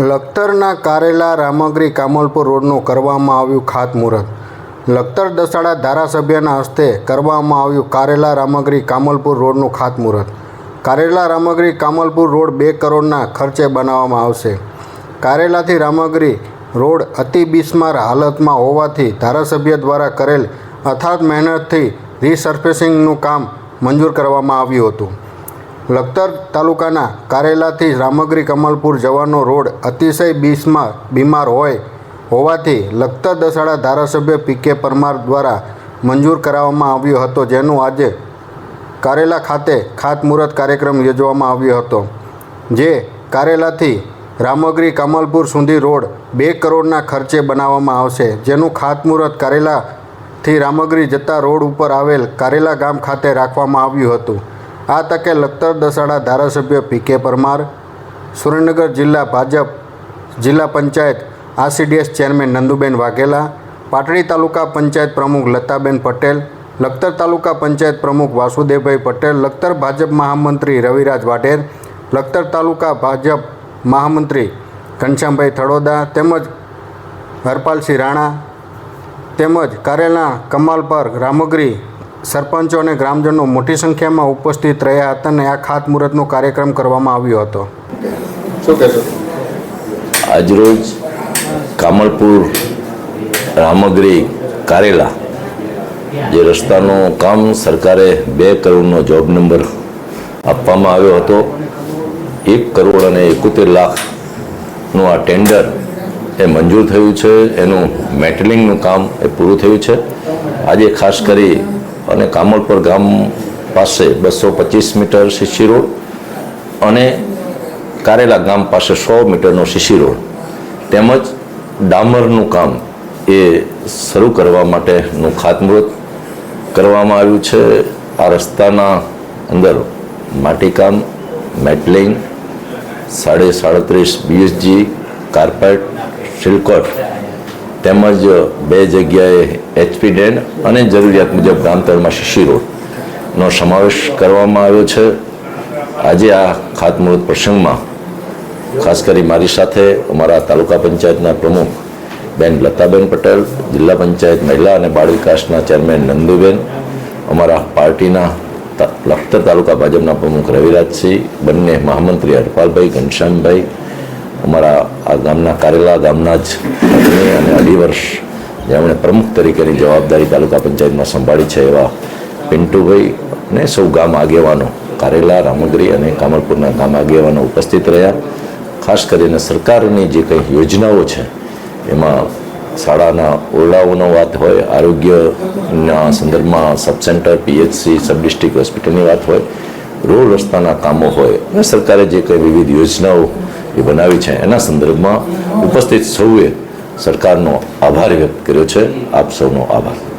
લખતરના કારેલા રામગરી કામલપુર રોડનું કરવામાં આવ્યું ખાતમુહૂર્ત. લખતર દસાડા ધારાસભ્યના હસ્તે કરવામાં આવ્યું કારેલા રામગરી કામલપુર રોડનું ખાતમુહૂર્ત. કારેલા રામગરી કામલપુર રોડ બે કરોડના ખર્ચે બનાવવામાં આવશે. કારેલાથી રામગરી રોડ અતિ બિસ્માર હાલતમાં હોવાથી ધારાસભ્ય દ્વારા કરેલ અથાત મહેનતથી રીસર્ફેસિંગનું કામ મંજૂર કરવામાં આવ્યું હતું. લખતર તાલુકાના કારેલાથી રામગરી કમલપુર જવાનો રોડ અતિશય બીસમાં બીમાર હોય હોવાથી લખતર દસાડા ધારાસભ્ય પી કે પરમાર દ્વારા મંજૂર કરાવવામાં આવ્યો હતો, જેનું આજે કારેલા ખાતે ખાતમુહૂર્ત કાર્યક્રમ યોજવામાં આવ્યો હતો, જે કારેલાથી રામગરી કમલપુર સુધી રોડ બે કરોડના ખર્ચે બનાવવામાં આવશે. જેનું ખાતમુહૂર્ત કારેલાથી રામગરી જતા રોડ ઉપર આવેલ કારેલા ગામ ખાતે રાખવામાં આવ્યું હતું. આ તકે લખતર દસાડા ધારાસભ્ય પી કે પરમાર, સુરેન્દ્રનગર જિલ્લા ભાજપ જિલ્લા પંચાયત આરસીડીએસ ચેરમેન નંદુબેન વાઘેલા, પાટડી તાલુકા પંચાયત પ્રમુખ લતાબેન પટેલ, લખતર તાલુકા પંચાયત પ્રમુખ વાસુદેવભાઈ પટેલ, લખતર ભાજપ મહામંત્રી રવિરાજ વાઢેર, લખતર તાલુકા ભાજપ મહામંત્રી ઘનશ્યામભાઈ થડોદા તેમજ હરપાલસિંહ રાણા તેમજ કારેલા કમાલ પર રામગરી સરપંચો અને ગ્રામજનો મોટી સંખ્યામાં ઉપસ્થિત રહ્યા હતા અને આ ખાતમુહૂર્તનો કાર્યક્રમ કરવામાં આવ્યો હતો. શું કહેશો? આજરોજ કામલપુર રામગરી કારેલા જે રસ્તાનું કામ સરકારે બે કરોડનો જોબ નંબર આપવામાં આવ્યો હતો. એક કરોડ અને એકોતેર લાખનું આ ટેન્ડર એ મંજૂર થયું છે. એનું મેટલિંગનું કામ એ પૂરું થયું છે. આજે ખાસ કરી અને કામલપુર ગામ પાસે બસો પચીસ મીટર સીસી રોડ અને કારેલા ગામ પાસે સો મીટરનો સીસી રોડ. તેમજ ડામરનું કામ એ શરૂ કરવા માટેનું ખાતમુહૂર્ત કરવામાં આવ્યું છે. આ રસ્તાના અંદર માટીકામ મેટલિંગ સાડે સાડત્રીસ બીએસજી, કાર્પેટ, સિલકોટ તેમજ બે જગ્યાએ એચપી ડેન અને જરૂરિયાત મુજબ ગામતળમાં શિશી રોડનો સમાવેશ કરવામાં આવ્યો છે. આજે આ ખાતમુહૂર્ત પ્રસંગમાં ખાસ કરી મારી સાથે અમારા તાલુકા પંચાયતના પ્રમુખ બેન લતાબેન પટેલ, જિલ્લા પંચાયત મહિલા અને બાળ વિકાસના ચેરમેન નંદુબેન, અમારા પાર્ટીના લખતર તાલુકા ભાજપના પ્રમુખ રવિરાજસિંહ, બંને મહામંત્રી હરપાલભાઈ ઘનશ્યામભાઈ અમારા આ ગામના કારેલા ગામના જ અને અઢી વર્ષ જેમણે પ્રમુખ તરીકેની જવાબદારી તાલુકા પંચાયતમાં સંભાળી છે એવા પિન્ટુભાઈ ને સૌ ગામ આગેવાનો કારેલા, રામગરી અને કામલપુરના ગામ આગેવાનો ઉપસ્થિત રહ્યા. ખાસ કરીને સરકારની જે કંઈ યોજનાઓ છે, એમાં શાળાના ઓરડાઓનો વાત હોય, આરોગ્યના સંદર્ભમાં sub centre, PHC, sub district હોસ્પિટલની વાત હોય રોડ રસ્તાના કામો હોય અને સરકારે જે કંઈ વિવિધ યોજનાઓ એ બનાવી છે, એના સંદર્ભમાં ઉપસ્થિત સૌએ સરકારનો આભાર વ્યક્ત કર્યો છે. આપ સૌનો આભાર.